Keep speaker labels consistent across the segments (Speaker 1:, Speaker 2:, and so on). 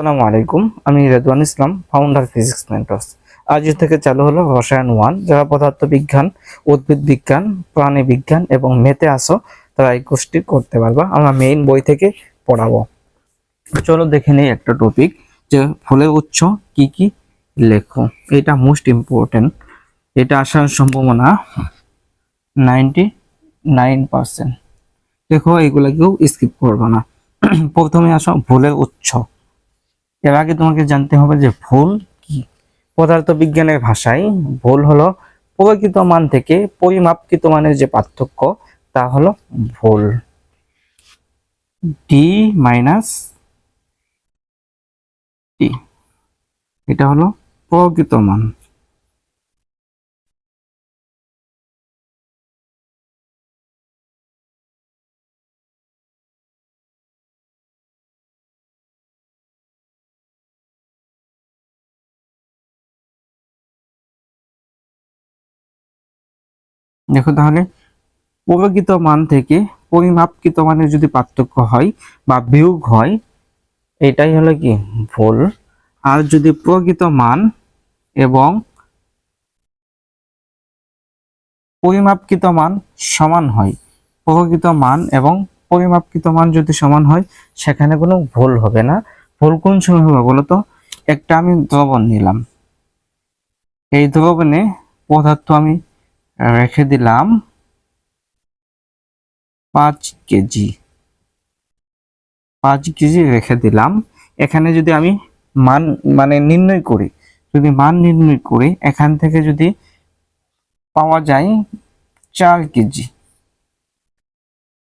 Speaker 1: আসসালামু আলাইকুম, আমি রেদওয়ান ইসলাম ফাউন্ডার ফিজিক্স মেন্টস আজ থেকে চালু হলো রসায়ন ওয়ান যারা পদার্থ বিজ্ঞান, উদ্ভিদ বিজ্ঞান, প্রাণী বিজ্ঞান এবং মেতে আসো তারা এই কোর্সটি করতে পারবা। আমরা মেইন বই থেকে পড়াবো। চলো দেখে নিই একটা টপিক যে ফুলের উৎস কি কি লেখো। এটা মোস্ট ইম্পর্টেন্ট এটা আসার সম্ভাবনা নাইনটি নাইন পার্সেন্ট দেখো, এগুলা কেউ স্কিপ করবে না। প্রথমে আসো ফুলের উৎস। এর আগে তোমাকে জানতে হবে যে ভুল কি? পদার্থ বিজ্ঞানের ভাষায় ভুল হলো প্রকৃত মান থেকে পরিমাপকৃত মানের যে পার্থক্য, তা হলো ভুল। ডি মাইনাস টি এটা হলো প্রকৃত মান। দেখো তাহলে প্রকৃত মান থেকে পরিমাপকৃত মানের যদি পার্থক্য হয় বা বিয়োগ হয়, এটাই হলো কি? ভুল। আর যদি প্রকৃত মান এবং পরিমাপকৃত মান সমান হয় প্রকৃত মান এবং পরিমাপকৃত মান যদি সমান হয়, সেখানে কোনো ভুল হবে না। ভুল কোন সময় হবে বলো তো? একটা আমি দ্রবণ নিলাম। এই দ্রবণে পদার্থ আমি রেখে দিলাম পাঁচ কেজি। পাঁচ কেজি রেখে দিলাম। এখানে যদি আমি মান মানে নির্ণয় করি, যদি মান নির্ণয় করি, এখান থেকে যদি পাওয়া যায় চার কেজি।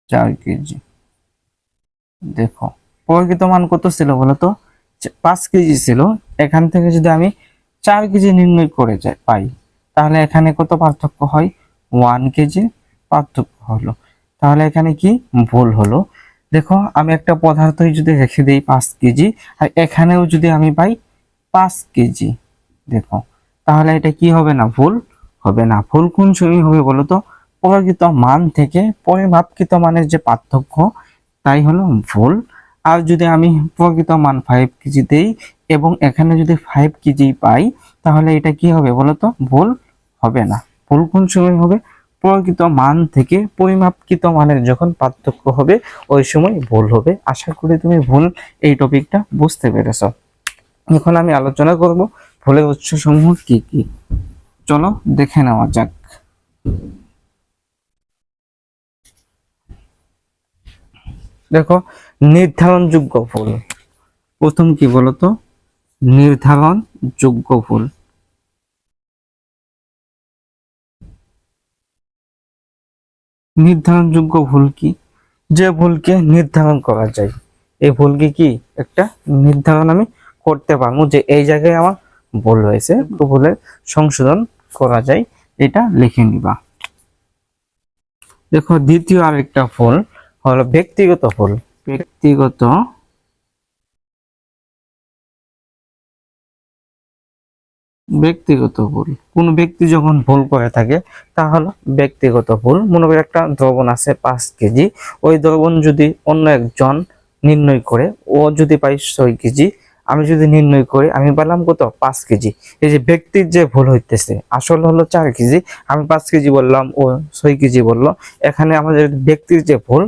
Speaker 1: চার কেজি। দেখো, প্রকৃত মান কত ছিল বলতো? পাঁচ কেজি ছিল। এখান থেকে যদি আমি চার কেজি নির্ণয় করে যাই, পাই। তাহলে এখানে কত পার্থক্য হয়? ওয়ান কেজি পার্থক্য হলো। তাহলে এখানে কি? ভুল হলো। দেখো, আমি একটা পদার্থই যদি রেখে দিই পাঁচ কেজি আর এখানেও যদি আমি পাই পাঁচ কেজি দেখো। তাহলে এটা কি হবে না? ভুল হবে না। ভুল কোন সময় হবে বলো তো? প্রকৃত মান থেকে পরিমাপকৃত মানের যে পার্থক্য, তাই হলো ভুল। আর যদি আমি প্রকৃত মান ফাইভ কেজি দেই এবং এখানে যদি ফাইভ কেজি পাই, তাহলে এটা কি হবে বলো তো? ভুল হবে না। ভুল কোন সময় হবে? প্রকৃত মান থেকে পরিমাপকৃত মানের যখন পার্থক্য হবে, ওই সময় ভুল হবে। আশা করি তুমি ভুল এই টপিকটা বুঝতে পেরেছ। এখন আমি আলোচনা করব ভুলের উৎস সমূহ কি কি? চলো দেখে নেওয়া যাক। দেখো, নির্ধারণযোগ্য ভুল। প্রথম কি বলতো? নির্ধারণ যোগ্য ভুল। নির্ধারণযোগ্য ভুল কি? যে ভুলকে নির্ধারণ করা যায়। এই ভুলকে কি একটা নির্ধারণ আমি করতে পারব যে এই জায়গায় আমার ভুল হয়েছে তো ভুলের সংশোধন করা যায়, এটা লিখে নিবা। দেখো, দ্বিতীয় আরেকটা ভুল হলো ব্যক্তিগত ভুল। ব্যক্তিগত ব্যক্তিগত ভুল। কোন ব্যক্তি যখন ভুল করে থাকে তা হলো ব্যক্তিগত ভুল। মনে করি একটা দ্রবণ আছে পাঁচ কেজি। ওই দ্রবণ যদি অন্য একজন নির্ণয় করে, ও যদি পাই ছয় কেজি, আমি যদি নির্ণয় করি, আমি পেলাম কত? পাঁচ কেজি। এই যে ব্যক্তির যে ভুল হইতেছে, আসল হলো চার কেজি। আমি পাঁচ কেজি বললাম, ও ছয় কেজি বলল। এখানে আমাদের ব্যক্তির যে ভুল,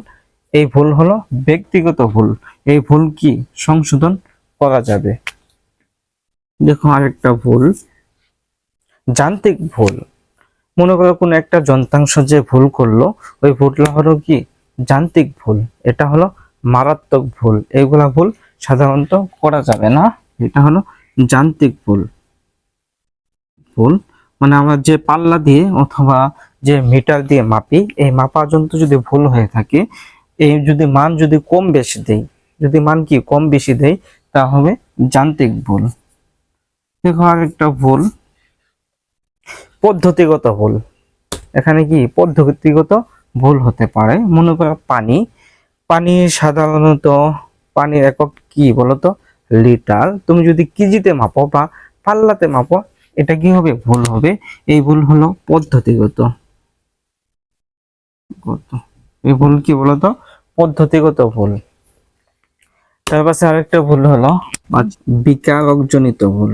Speaker 1: এই ভুল হলো ব্যক্তিগত ভুল। এই ভুল কি? সংশোধন করা যাবে। দেখো আরেকটা ভুল। যান্ত্রিক ভুল। মনে করো কোনো একটা যন্ত্রাংশ যে ভুল করল, ওই ভুলটা হলো কি? যান্ত্রিক ভুল। এটা হলো মারাত্মক ভুল। এগুলা ভুল সাধারণত করা যাবে না। এটা হলো যান্ত্রিক ভুল। ভুল মানে আমরা যে পাল্লা দিয়ে অথবা যে মিটার দিয়ে মাপি, এই মাপা যন্ত্র যদি ভুল হয়ে থাকে, এই যদি মান যদি কম বেশি দেই, যদি মান কি কম বেশি দেয় তা হবে যান্ত্রিক ভুল। দেখো আরেকটা ভুল। পদ্ধতিগত ভুল। এখানে কি? পদ্ধতিগত ভুল হতে পারে। মনে করো পানি। পানি সাধারণত পানির একক কি বলতো? লিটার। তুমি যদি কেজিতে মাপো বা পাল্লাতে মাপো এটা কি হবে? ভুল হবে। এই ভুল হলো পদ্ধতিগত। গত। এই ভুল কি বলতো? পদ্ধতিগত ভুল। তার পাশে আরেকটা ভুল হলো বিকারকজনিত ভুল।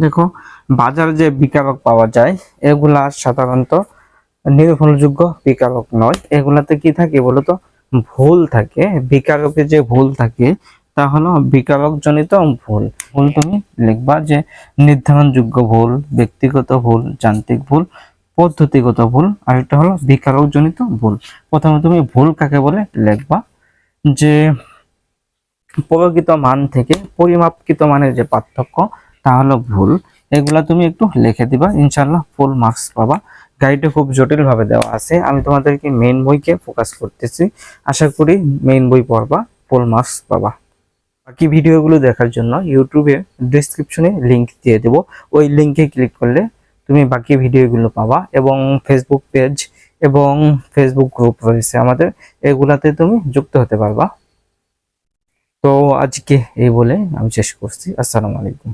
Speaker 1: দেখো, বাজারে যে বিকারক পাওয়া যায়, এগুলা সাধারণত নির্ভরযোগ্য বিকারক নয়। এগুলাতে কি থাকে বলতো? ভুল থাকে। বিকারকে যে ভুল থাকে, তা হলো বিকারক জনিত ভুল। ভুল তুমি লিখবা যে নির্ধারণযোগ্য ভুল, ব্যক্তিগত ভুল, যান্ত্রিক ভুল, পদ্ধতিগত ভুল, আর একটা হলো বিকারক জনিত ভুল। প্রথমে তুমি ভুল কাকে বলে লিখবা যে প্রকৃত মান থেকে পরিমাপকৃত মানের যে পার্থক্য তা হলো ভুল। এগুলা তুমি একটু লিখে দিবা। ইনশাল্লাহ ফুল মার্কস পাবা। গাইডে খুব জটিল ভাবে দেওয়া আছে। আমি তোমাদেরকে মেইন বইকে ফোকাস করতেছি। আশা করি মেইন বই পড়বা ফুল মার্কস পাবা। বাকি ভিডিওগুলো দেখার জন্য ইউটিউবে ডিসক্রিপশনে লিংক দিয়ে দেব। ওই লিংকে ক্লিক করলে তুমি বাকি ভিডিওগুলো পাবা এবং ফেসবুক পেজ এবং ফেসবুক গ্রুপ রয়েছে আমাদের। এগুলাতে তুমি যুক্ত হতে পারবা। তো আজকে এই বলে আমি শেষ করছি। আসসালামু আলাইকুম।